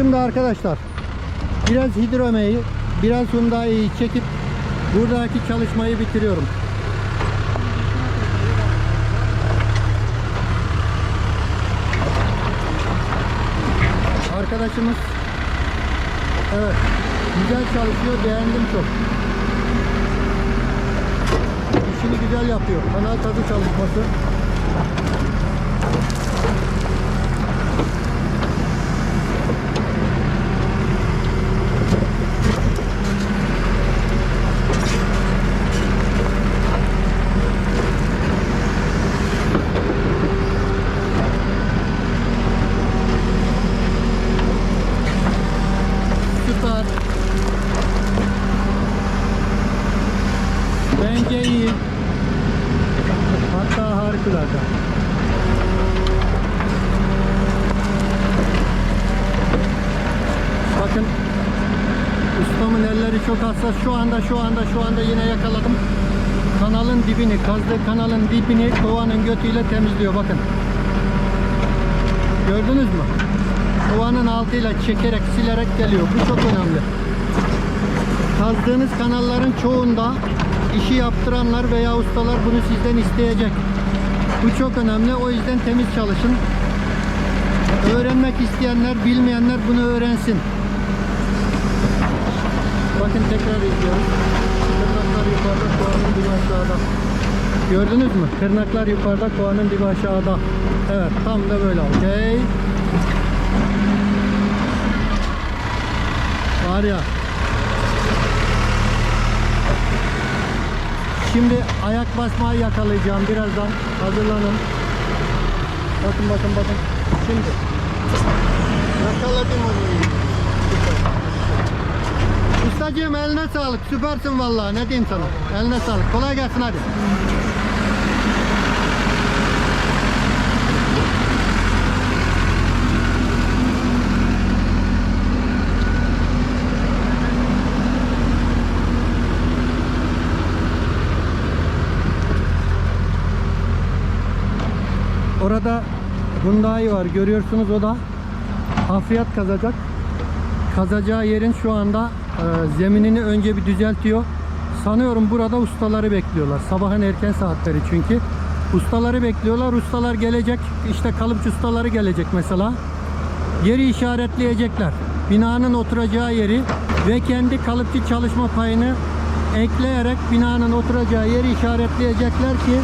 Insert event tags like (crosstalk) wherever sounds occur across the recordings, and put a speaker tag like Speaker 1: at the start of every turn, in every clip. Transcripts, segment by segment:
Speaker 1: Şimdi arkadaşlar biraz hidromeyi, biraz Hyundai'yi çekip buradaki çalışmayı bitiriyorum. Arkadaşımız evet güzel çalışıyor beğendim çok. İşini güzel yapıyor. Kanal tadı çalışması. Çok hassas. Şu anda şu anda şu anda yine yakaladım. Kanalın dibini, kazdığı kanalın dibini kovanın götüyle temizliyor. Bakın. Gördünüz mü? Kovanın altıyla çekerek, silerek geliyor. Bu çok önemli. Kazdığınız kanalların çoğunda işi yaptıranlar veya ustalar bunu sizden isteyecek. Bu çok önemli. O yüzden temiz çalışın. Öğrenmek isteyenler, bilmeyenler bunu öğrensin. Bakın tekrar izliyoruz. Tırnaklar yukarıda, kovanın dibi aşağıda. Gördünüz mü? Tırnaklar yukarıda, kovanın dibi aşağıda. Evet, tam da böyle. Okey. Var ya. Şimdi ayak basmayı yakalayacağım birazdan. Hazırlanın. Bakın bakın bakın. Şimdi. Yakaladım onu. Ustacığım eline sağlık. Süpersin vallahi. Ne diyeyim sana? Eline sağlık. Kolay gelsin hadi. Orada Hyundai var. Görüyorsunuz o da hafriyat kazacak. Kazacağı yerin şu anda zeminini önce bir düzeltiyor. Sanıyorum burada ustaları bekliyorlar. Sabahın erken saatleri çünkü. Ustaları bekliyorlar. Ustalar gelecek. İşte kalıpçı ustaları gelecek mesela. Yeri işaretleyecekler. Binanın oturacağı yeri ve kendi kalıpçı çalışma payını ekleyerek binanın oturacağı yeri işaretleyecekler ki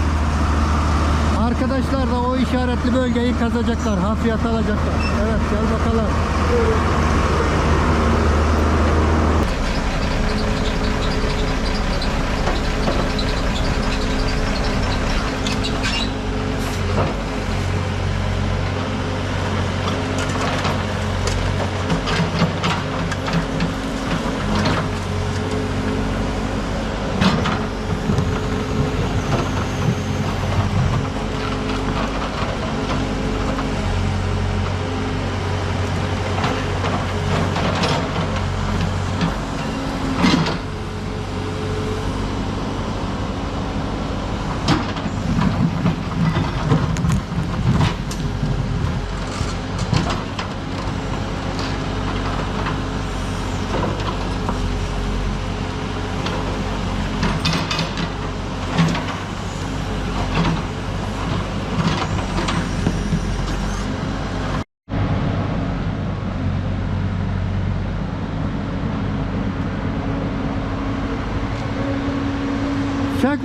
Speaker 1: Arkadaşlar da o işaretli bölgeyi kazacaklar, hafriyat alacaklar. Evet, gel bakalım.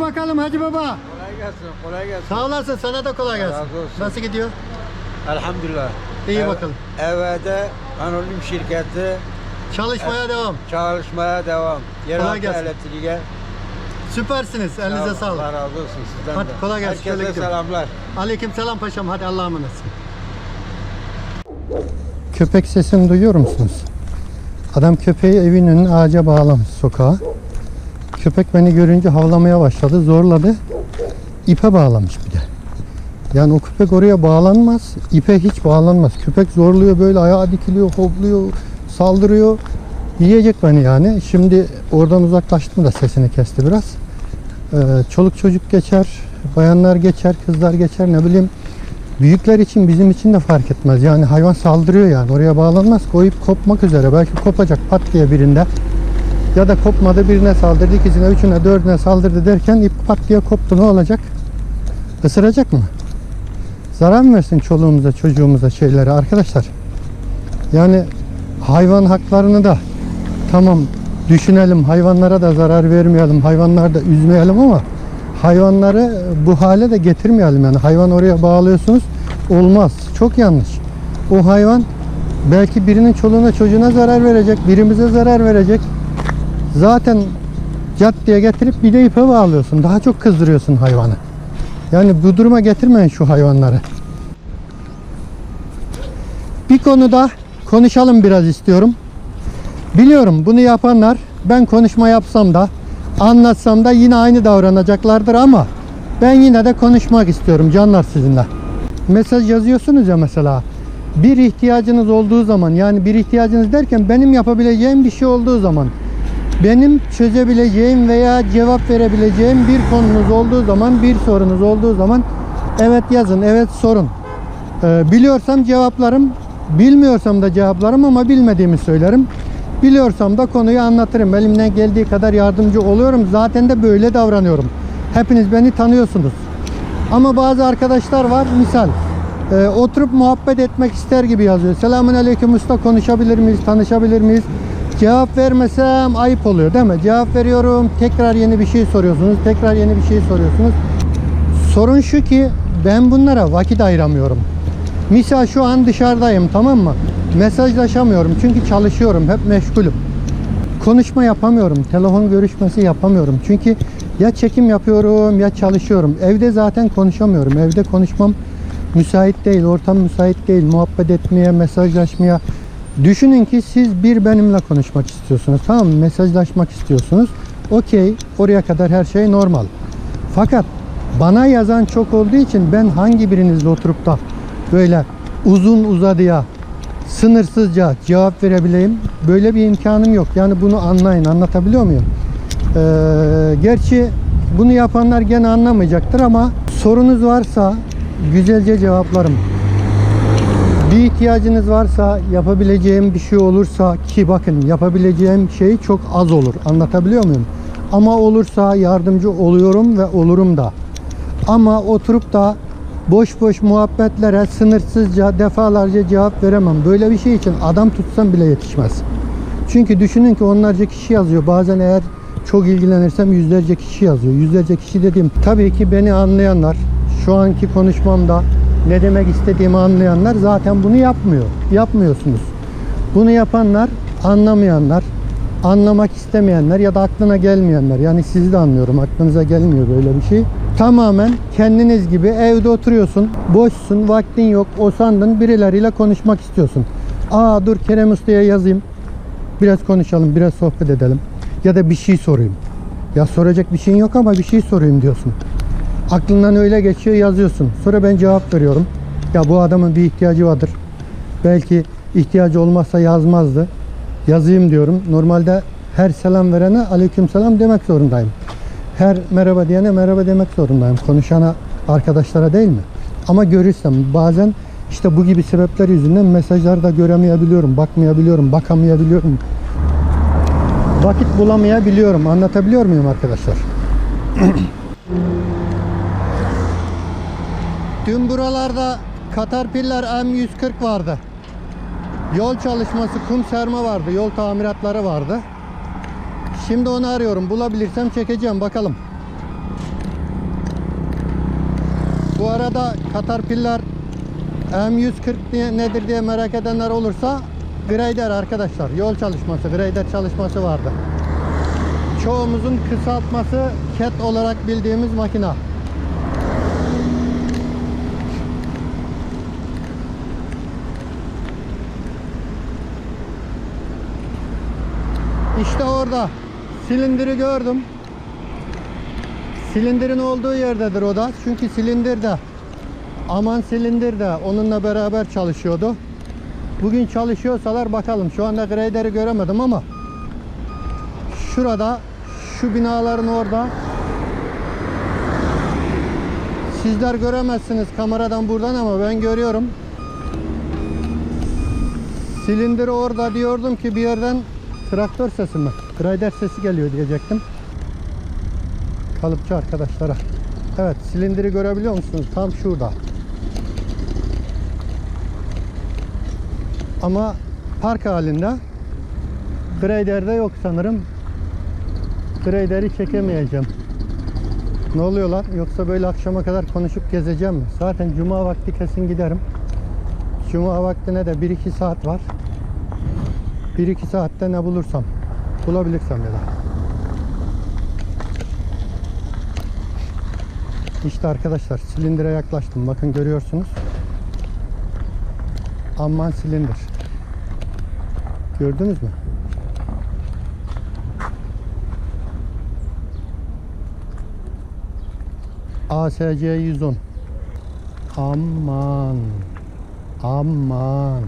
Speaker 1: Bakalım Hacı Baba.
Speaker 2: Kolay gelsin, kolay gelsin.
Speaker 1: Sağ olasın, sana da kolay gelsin.
Speaker 2: Razı olsun.
Speaker 1: Nasıl gidiyor?
Speaker 2: Elhamdülillah.
Speaker 1: İyi bakalım.
Speaker 2: Evde anonim şirketi
Speaker 1: Çalışmaya devam.
Speaker 2: çalışmaya devam. Yeraltı
Speaker 1: gelsin.
Speaker 2: elektriğe.
Speaker 1: Süpersiniz. Elinize
Speaker 2: Sağ olun,
Speaker 1: sağlık.
Speaker 2: Allah razı olsun sizden
Speaker 1: Hadi
Speaker 2: de.
Speaker 1: kolay gelsin, şöyle
Speaker 2: Herkese
Speaker 1: gidiyorum.
Speaker 2: selamlar.
Speaker 1: Aleyküm selam paşam. Hadi Allah'a emanet. Köpek sesini duyuyor musunuz? Adam köpeği evin önüne ağaca bağlamış sokağa. Köpek beni görünce havlamaya başladı. Zorladı. İpe bağlamış bir de. Yani o köpek oraya bağlanmaz. ipe hiç bağlanmaz. Köpek zorluyor böyle ayağa dikiliyor, hopluyor, saldırıyor. Yiyecek beni yani. Şimdi oradan uzaklaştım da sesini kesti biraz. Ee, çoluk çocuk geçer, bayanlar geçer, kızlar geçer ne bileyim Büyükler için bizim için de fark etmez. Yani hayvan saldırıyor yani. Oraya bağlanmaz. Koyup kopmak üzere. Belki kopacak pat diye birinde. Ya da kopmadı birine saldırdı. ikisine, üçüne, dördüne saldırdı derken ip pat diye koptu. Ne olacak? Isıracak mı? Zarar mı versin çoluğumuza, çocuğumuza şeylere arkadaşlar? Yani hayvan haklarını da tamam düşünelim. Hayvanlara da zarar vermeyelim. Hayvanları da üzmeyelim ama hayvanları bu hale de getirmeyelim. Yani hayvan oraya bağlıyorsunuz. Olmaz. Çok yanlış. O hayvan belki birinin çoluğuna çocuğuna zarar verecek. Birimize zarar verecek. Zaten caddeye getirip bir de ipe bağlıyorsun. Daha çok kızdırıyorsun hayvanı. Yani bu duruma getirmeyin şu hayvanları. Bir konuda konuşalım biraz istiyorum. Biliyorum bunu yapanlar ben konuşma yapsam da anlatsam da yine aynı davranacaklardır ama ben yine de konuşmak istiyorum canlar sizinle. Mesaj yazıyorsunuz ya mesela. Bir ihtiyacınız olduğu zaman yani bir ihtiyacınız derken benim yapabileceğim bir şey olduğu zaman benim çözebileceğim veya cevap verebileceğim bir konunuz olduğu zaman, bir sorunuz olduğu zaman evet yazın, evet sorun. Ee, biliyorsam cevaplarım, bilmiyorsam da cevaplarım ama bilmediğimi söylerim. Biliyorsam da konuyu anlatırım. Elimden geldiği kadar yardımcı oluyorum. Zaten de böyle davranıyorum. Hepiniz beni tanıyorsunuz. Ama bazı arkadaşlar var misal e, oturup muhabbet etmek ister gibi yazıyor. Selamun aleyküm usta konuşabilir miyiz, tanışabilir miyiz? Cevap vermesem ayıp oluyor değil mi? Cevap veriyorum tekrar yeni bir şey soruyorsunuz. Tekrar yeni bir şey soruyorsunuz. Sorun şu ki ben bunlara vakit ayıramıyorum. Misal şu an dışarıdayım tamam mı? Mesajlaşamıyorum çünkü çalışıyorum. Hep meşgulüm. Konuşma yapamıyorum. Telefon görüşmesi yapamıyorum. Çünkü ya çekim yapıyorum ya çalışıyorum. Evde zaten konuşamıyorum. Evde konuşmam müsait değil. Ortam müsait değil. Muhabbet etmeye, mesajlaşmaya. Düşünün ki siz bir benimle konuşmak istiyorsunuz. Tamam mı? Mesajlaşmak istiyorsunuz. Okey. Oraya kadar her şey normal. Fakat bana yazan çok olduğu için ben hangi birinizle oturup da böyle uzun uzadıya sınırsızca cevap verebileyim. Böyle bir imkanım yok. Yani bunu anlayın. Anlatabiliyor muyum? Ee, gerçi bunu yapanlar gene anlamayacaktır ama sorunuz varsa güzelce cevaplarım. Bir ihtiyacınız varsa, yapabileceğim bir şey olursa ki bakın yapabileceğim şey çok az olur. Anlatabiliyor muyum? Ama olursa yardımcı oluyorum ve olurum da. Ama oturup da boş boş muhabbetlere sınırsızca defalarca cevap veremem. Böyle bir şey için adam tutsam bile yetişmez. Çünkü düşünün ki onlarca kişi yazıyor. Bazen eğer çok ilgilenirsem yüzlerce kişi yazıyor. Yüzlerce kişi dediğim tabii ki beni anlayanlar, şu anki konuşmamda ne demek istediğimi anlayanlar zaten bunu yapmıyor. Yapmıyorsunuz. Bunu yapanlar anlamayanlar, anlamak istemeyenler ya da aklına gelmeyenler. Yani sizi de anlıyorum. Aklınıza gelmiyor böyle bir şey. Tamamen kendiniz gibi evde oturuyorsun, boşsun, vaktin yok, o sandın birileriyle konuşmak istiyorsun. Aa dur Kerem Usta'ya yazayım. Biraz konuşalım, biraz sohbet edelim. Ya da bir şey sorayım. Ya soracak bir şeyin yok ama bir şey sorayım diyorsun. Aklından öyle geçiyor yazıyorsun. Sonra ben cevap veriyorum. Ya bu adamın bir ihtiyacı vardır. Belki ihtiyacı olmazsa yazmazdı. Yazayım diyorum. Normalde her selam verene aleyküm selam demek zorundayım. Her merhaba diyene merhaba demek zorundayım. Konuşana arkadaşlara değil mi? Ama görürsem bazen işte bu gibi sebepler yüzünden mesajları da göremeyebiliyorum, bakmayabiliyorum, bakamayabiliyorum. Vakit bulamayabiliyorum. Anlatabiliyor muyum arkadaşlar? (clears throat) Dün buralarda Caterpillar M140 vardı. Yol çalışması, kum serme vardı. Yol tamiratları vardı. Şimdi onu arıyorum. Bulabilirsem çekeceğim. Bakalım. Bu arada Caterpillar M140 diye nedir diye merak edenler olursa grader arkadaşlar. Yol çalışması, grader çalışması vardı. Çoğumuzun kısaltması CAT olarak bildiğimiz makina. İşte orada. Silindiri gördüm. Silindirin olduğu yerdedir o da. Çünkü silindir de aman silindir de onunla beraber çalışıyordu. Bugün çalışıyorsalar bakalım. Şu anda grader'i göremedim ama şurada şu binaların orada Sizler göremezsiniz kameradan buradan ama ben görüyorum. Silindir orada diyordum ki bir yerden traktör sesi mi? Grader sesi geliyor diyecektim. Kalıpçı arkadaşlara. Evet silindiri görebiliyor musunuz? Tam şurada. Ama park halinde. Grader'de yok sanırım. Grader'i çekemeyeceğim. Ne oluyor lan? Yoksa böyle akşama kadar konuşup gezeceğim mi? Zaten cuma vakti kesin giderim. Cuma vaktine de 1-2 saat var. 1-2 saatte ne bulursam. Bulabilirsem ya da. İşte arkadaşlar silindire yaklaştım. Bakın görüyorsunuz. Amman silindir. Gördünüz mü? ASC 110. Aman. Aman.